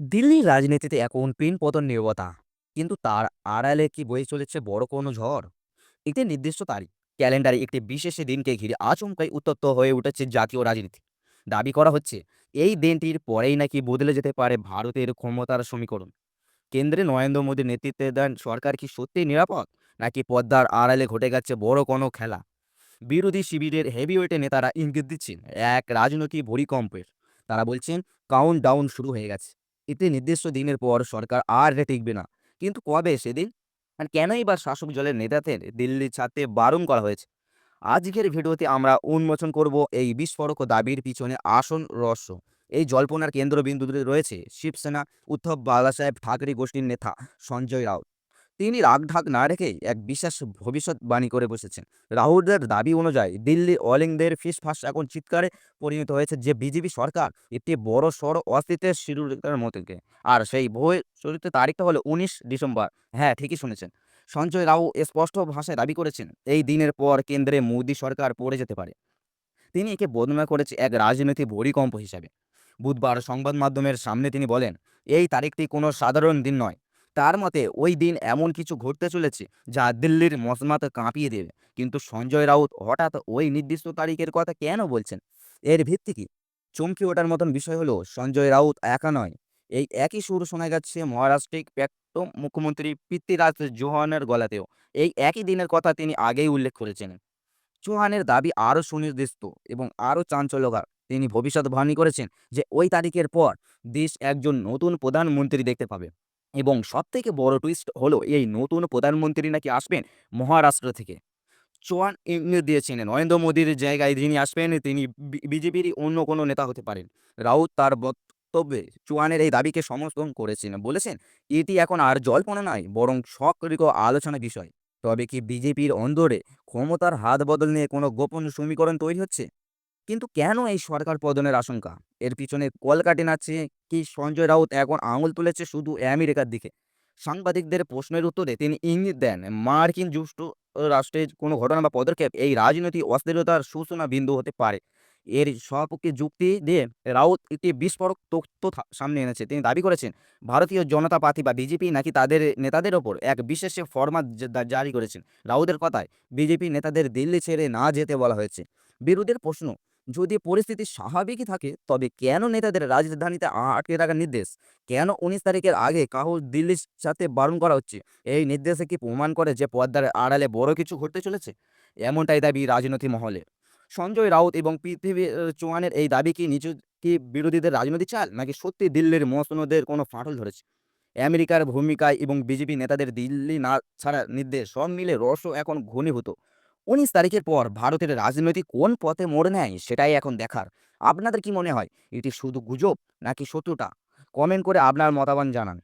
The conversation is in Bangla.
দিল্লির রাজনীতিতে এখন পিন পতন নীরবতা কিন্তু তার আড়ালে কি বয়ে চলেছে বড় কোনো ঝড়? একটি নির্দিষ্ট তারিখ, ক্যালেন্ডারে একটি বিশেষ দিনকে ঘিরে আচমকাই উত্তপ্ত হয়ে উঠেছে জাতীয় রাজনীতি। দাবি করা হচ্ছে, এই দিনটির পরেই নাকি বদলে যেতে পারে ভারতের ক্ষমতার সমীকরণ। কেন্দ্রে নরেন্দ্র মোদীর নেতৃত্বে দেন সরকার কি সত্যিই নিরাপদ, নাকি পদ্মার আড়ালে ঘটে গেছে বড় কোনো খেলা? বিরোধী শিবিরের হেভিওয়েটে নেতারা ইঙ্গিত দিচ্ছেন, এক রাজনৈতিক ভূমিকম্পের। তারা বলছেন কাউন্ট ডাউন শুরু হয়ে গেছে। এতে নির্দিষ্ট দিনের পর সরকার আর টিকবে না। কিন্তু কবে সেদিন? আর কেনই বা শাসক দলের নেতাদের দিল্লি ছাড়তে বারণ করা হয়েছে? আজকের ভিডিওতে আমরা উন্মোচন করব এই বিস্ফোরক দাবির পিছনে আসন রহস্য। এই জল্পনার কেন্দ্রবিন্দুতে রয়েছে শিবসেনা, উদ্ধব বালাসাহেব ঠাকরে গোষ্ঠীর নেতা সঞ্জয় রাউত। তিনি রাগঢাক না রেখেই এক বিশেষ ভবিষ্যৎবাণী করে বসেছেন। রাহুলদের দাবি অনুযায়ী দিল্লি অলিংদের ফিসফাস এখন চিৎকারে পরিণত হয়েছে যে বিজেপি সরকার একটি বড় সড় অস্তিত্বের শিরুরেখার মতোকে আর সেই বই চরিত্র তারিখটা হলো উনিশ ডিসেম্বর। হ্যাঁ ঠিকই শুনেছেন। সঞ্জয় রাও স্পষ্ট ভাষায় দাবি করেছেন, এই দিনের পর কেন্দ্রে মোদী সরকার পড়ে যেতে পারে। তিনি একে বর্ণনা করেছে এক রাজনৈতিক ভূমিকম্প হিসাবে। বুধবার সংবাদ মাধ্যমের সামনে তিনি বলেন, এই তারিখটি কোনো সাধারণ দিন নয়। তার মতে ওই দিন এমন কিছু ঘটতে চলেছে যা দিল্লির মসমাত কাঁপিয়ে দেবে। কিন্তু সঞ্জয় রাউত হঠাৎ ওই নির্দিষ্ট তারিখের কথা কেন বলছেন? এর ভিত্তি কি? চমকে ওঠার মতন বিষয় হলো, সঞ্জয় রাউত একা নয়। এই একই সুর শোনা যাচ্ছে মহারাষ্ট্রিক প্রাক্তন মুখ্যমন্ত্রী পৃথ্বীরাজ চৌহানের গলাতেও। এই একই দিনের কথা তিনি আগেই উল্লেখ করেছেন। চৌহানের দাবি আরও সুনির্দিষ্ট এবং আরও চাঞ্চল্যকর। তিনি ভবিষ্যৎবাণী করেছেন যে ওই তারিখের পর দেশ একজন নতুন প্রধানমন্ত্রী দেখতে পাবে। এবং সবথেকে বড় টুইস্ট হলো এই নতুন প্রধানমন্ত্রী নাকি আসবেন মহারাষ্ট্র থেকে। চৌহান ইঙ্গিত দিয়েছেন, নরেন্দ্র মোদীর জায়গায় যিনি আসবেন, তিনি বিজেপিরই অন্য কোনো নেতা হতে পারেন। রাউত তার বক্তব্যে চৌহানের এই দাবিকে সমর্থন করেছেন, বলেছেন, এটি এখন আর জল্পনা নয়, বরং সক্রিয় আলোচনা বিষয়। তবে কি বিজেপির অন্দরে ক্ষমতার হাত বদল নিয়ে কোনো গোপন সমীকরণ তৈরি হচ্ছে? কিন্তু কেন এই সরকার পতনের আশঙ্কা? এর পিছনে কলকাঠি নাচছে কি সঞ্জয় রাউত এখন আঙুল তুলেছে শুধু আমেরিকার দিকে? সাংবাদিকদের প্রশ্নের উত্তরে তিনি ইঙ্গিত দেন, মার্কিন যুক্তরাষ্ট্রের কোনো ঘটনা বা পদক্ষেপ এই রাজনৈতিক অস্থিরতার সূচনা বিন্দু হতে পারে। এর সপক্ষে যুক্তি দিয়ে রাউত একটি বিস্ফোরক তথ্য সামনে এনেছে। তিনি দাবি করেছেন, ভারতীয় জনতা পার্টি বা বিজেপি নাকি তাদের নেতাদের ওপর এক বিশেষ ফরমাত জারি করেছেন। রাউতের কথায় বিজেপি নেতাদের দিল্লি ছেড়ে না যেতে বলা হয়েছে। বিরোধীর প্রশ্ন যদি পরিস্থিতি স্বাভাবিকই থাকে, তবে কেন নেতাদের রাজধানীতে আটকে রাখার নির্দেশ? কেন উনিশ তারিখের আগে কাহু দিল্লির সাথে বারণ করা হচ্ছে? এই নির্দেশে কি প্রমাণ করে যে পদ্মার আড়ালে বড় কিছু ঘটতে চলেছে? এমনটাই দাবি রাজনৈতিক মহলে। সঞ্জয় রাউত এবং পৃথিবী চৌহানের এই দাবি কি নিচু, কি বিরোধীদের রাজনৈতিক চাল? নাকি সত্যি দিল্লির মসনদের কোনো ফাটল ধরেছে? আমেরিকার ভূমিকায় এবং বিজেপি নেতাদের দিল্লি না ছাড়া নির্দেশ? সব মিলে রহস্য এখন ঘনীভূত। উনিশ তারিখের পর ভারতের রাজনৈতিক কোন পথে মোড় নেয় সেটাই এখন দেখার। আপনাদের কি মনে হয়? এটি শুধু গুজব নাকি সত্যটা কমেন্ট করে আপনার মতামত জানান।